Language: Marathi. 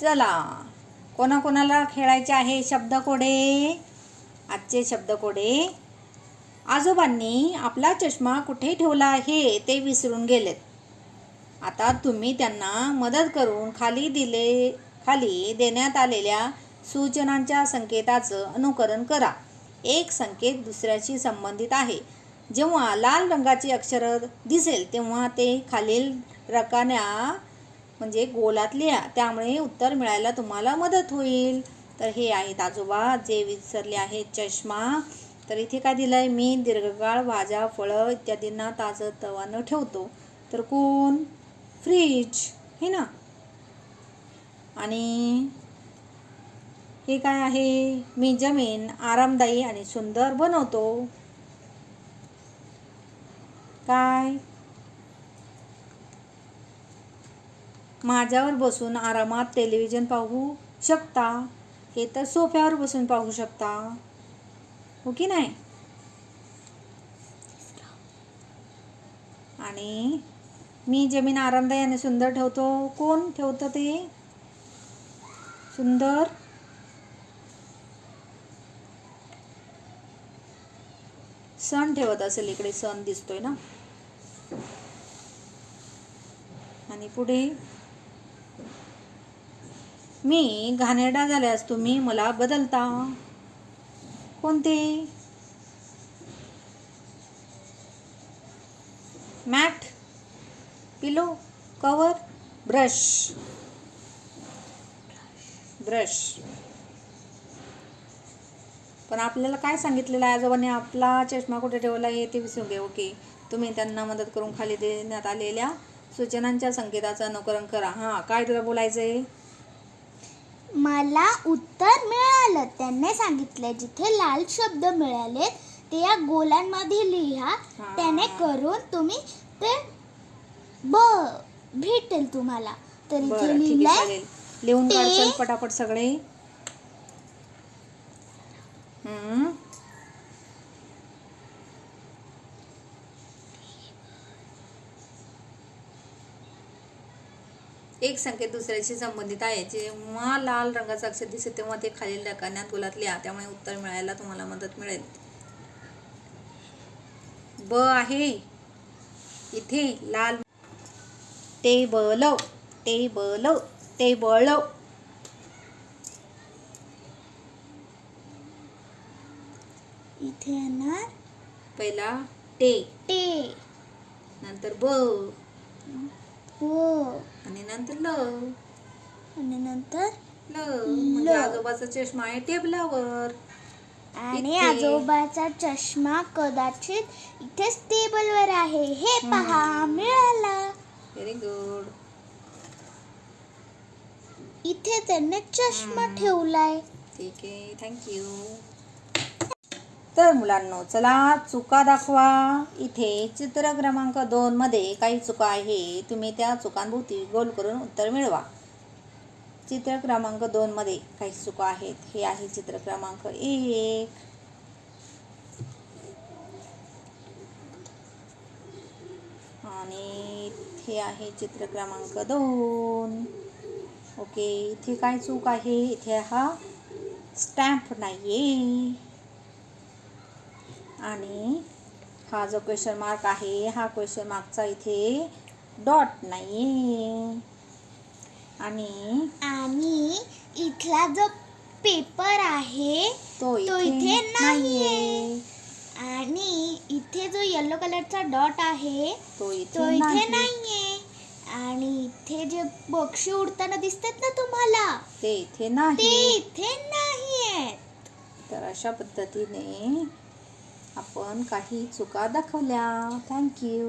चला. कोणाकोणाला खेळायचे आहे शब्दकोडे? आजचे शब्दकोडे. आजोबांनी आपला चष्मा कुठे ठेवला आहे ते विसरून गेलेत. आता तुम्ही त्यांना मदत करून खाली दिले खाली देण्यात आलेल्या सूचनांच्या संकेताचं अनुकरण करा. एक संकेत दुसऱ्याशी संबंधित आहे. जेव्हा लाल रंगाची अक्षरं दिसेल तेव्हा ते खालील रकान्या म्हणजे गोलात लिहा त्यामुळे उत्तर मिळायला तुम्हाला मदत होईल. तर हे आहेत आजोबा जे विसरले आहेत चष्मा. तर इथे काय दिलं आहे मी दीर्घकाळ भाज्या फळं इत्यादींना ताजं तवानं ठेवतो. तर कोण? फ्रीज. हे ना? आणि हे काय आहे? मी जमीन आरामदायी आणि सुंदर बनवतो. काय? माझ्यावर बसून आरामात टेलिव्हिजन पाहू शकता. हे तर सोफ्यावर बसून पाहू शकता. हो की नाही? आणि मी जमीन आरामदायी आणि सुंदर ठेवतो. कोण ठेवतं ते? सुंदर? सण ठेवत असेल इकडे. सण दिसतोय ना? आणि पुढे? मी घाणेरडा झाल्यास तुम्ही मला बदलता. कोणते? Mat. Pillow. Cover. Brush. Brush. पण आपल्याला काय सांगितलेलं आहे आजोबांनी? आपला चष्मा कुठे ठेवला आहे ते विसरून घे ओके. तुम्ही त्यांना मदत करून खाली देण्यात आलेल्या सूचनांच्या संकेताचं अनुकरण करा. हां काय तुला बोलायचं आहे मला उत्तर मिळालं. त्यांनी सांगितलं जिथे लाल शब्द मिळाले ते या गोलांमध्ये लिहा. त्याने करून तुम्ही ते ब भेटेल तुम्हाला. तर बरं इथे ठीक आहे लिहिलंय चालेल. लिहून ते- पटापट सगळे. हम्म. एक संकेत दुसऱ्याशी संबंधित आहे. जेव्हा लाल रंगाचं अक्षर दिसेल तेव्हा ते खालील रकान्यात गोलात लिहा त्यामुळे उत्तर मिळायला तुम्हाला मदत मिळेल. ब आहे. इथे लाल टेबल टेबल टेबल. इथे येणार पहिला टे. टे. नंतर ब. हो. आणि नंतर ल आणि नंतर? ल म्हणजे आजोबाचा चष्मा आहे टेबलावर. आणि इथे. आजोबाचा चष्मा कदाचित इथेच टेबलवर आहे. हे पहा मिळाला. व्हेरी गुड इथे त्यांनी चष्मा ठेवलाय. ठीक आहे. थँक्यू तर मुलांनो चला चुका दाखवा. इथे चित्र क्रमांक दोन मध्ये काही चुका आहे. तुम्ही त्या चुकांभोवती गोल करून उत्तर मिळवा. चित्र क्रमांक दोन मध्ये काही चुका आहेत. हे आहे चित्र क्रमांक एक. आणि हे आहे चित्र क्रमांक दोन. ओके इथे काय चूक आहे? इथे हा स्टॅम्प नाही आहे आणि हा जो क्वेश्चन मार्क आहे हा क्वेश्चन मार्कचा इथे डॉट नाही आणि आणि इथला जो पेपर आहे तो तो इथे नाहीये. आणि इथे जो येलो कलरचा डॉट आहे तो तो इथे इथे नाही नाहीये. आणि इथे जे पक्षी उडताना दिसतात ना तुम्हाला ते इथे ते नाही इथे नाहीये तर अशा पद्धतीने आपण काही चुका दाखवल्या. थँक्यू